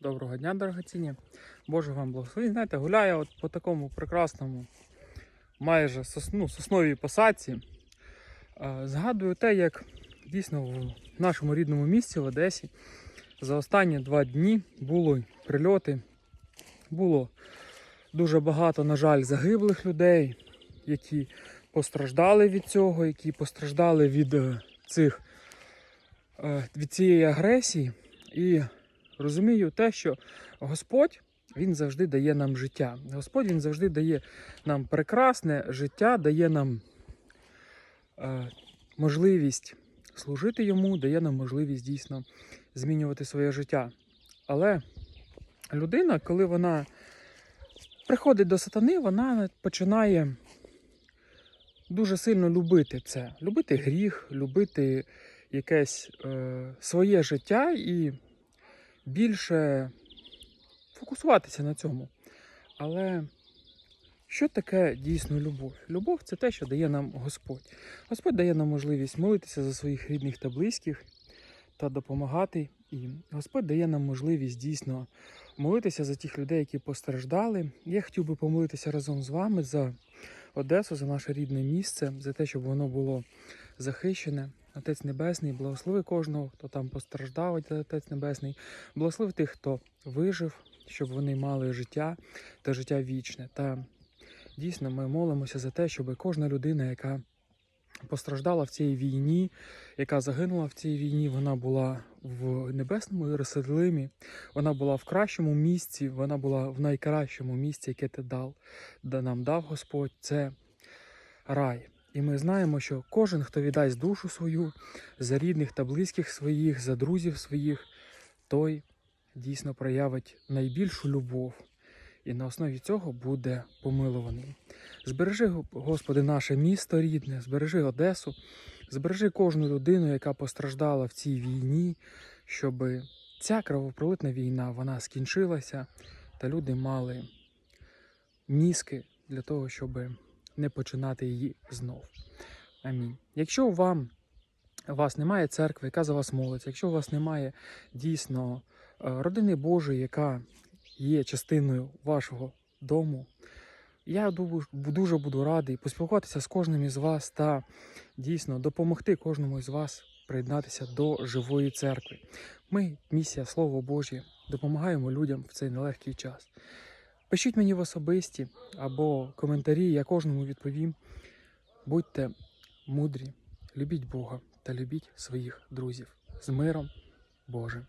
Доброго дня, дорогоцінні. Боже вам благословень. Знаєте, гуляю от по такому прекрасному, майже сосну, сосновій посадці. Згадую те, як дійсно в нашому рідному місті в Одесі за останні два дні були прильоти. Було дуже багато, на жаль, загиблих людей, які постраждали від цього, які постраждали від е, цих е, від цієї агресії. І розумію те, що Господь Він завжди дає нам життя. Господь Він завжди дає нам прекрасне життя, дає нам е, можливість служити йому, дає нам можливість дійсно змінювати своє життя. Але людина, коли вона приходить до сатани, вона починає дуже сильно любити це, любити гріх, любити якесь е, своє життя і більше фокусуватися на цьому. Але що таке дійсно любов? Любов це те, що дає нам Господь. Господь дає нам можливість молитися за своїх рідних та близьких та допомагати. І Господь дає нам можливість дійсно молитися за тих людей, які постраждали. Я хотів би помолитися разом з вами за Одесу, за наше рідне місце, за те, щоб воно було захищене. Отець Небесний, благослови кожного, хто там постраждав, Отець Небесний, благослови тих, хто вижив, щоб вони мали життя та життя вічне. Та дійсно ми молимося за те, щоб кожна людина, яка постраждала в цій війні, яка загинула в цій війні, вона була в небесному Єрусалимі, вона була в кращому місці, вона була в найкращому місці, яке ти дав, де нам дав Господь. Це рай. І ми знаємо, що кожен, хто віддасть душу свою за рідних та близьких своїх, за друзів своїх, той дійсно проявить найбільшу любов і на основі цього буде помилуваний. Збережи, Господи, наше місто рідне, збережи Одесу, збережи кожну людину, яка постраждала в цій війні, щоб ця кровопролитна війна вона скінчилася, та люди мали мізки для того, щоб не починати її знов. Амінь. Якщо вам у вас немає церкви, яка за вас молиться, якщо у вас немає дійсно е, родини Божої, яка є частиною вашого дому, я дуже буду радий поспілкуватися з кожним із вас та дійсно допомогти кожному із вас приєднатися до живої церкви. Ми, місія Слово Божє, допомагаємо людям в цей нелегкий час. Пишіть мені в особисті або коментарі, я кожному відповім. Будьте мудрі, любіть Бога та любіть своїх друзів з миром Божим.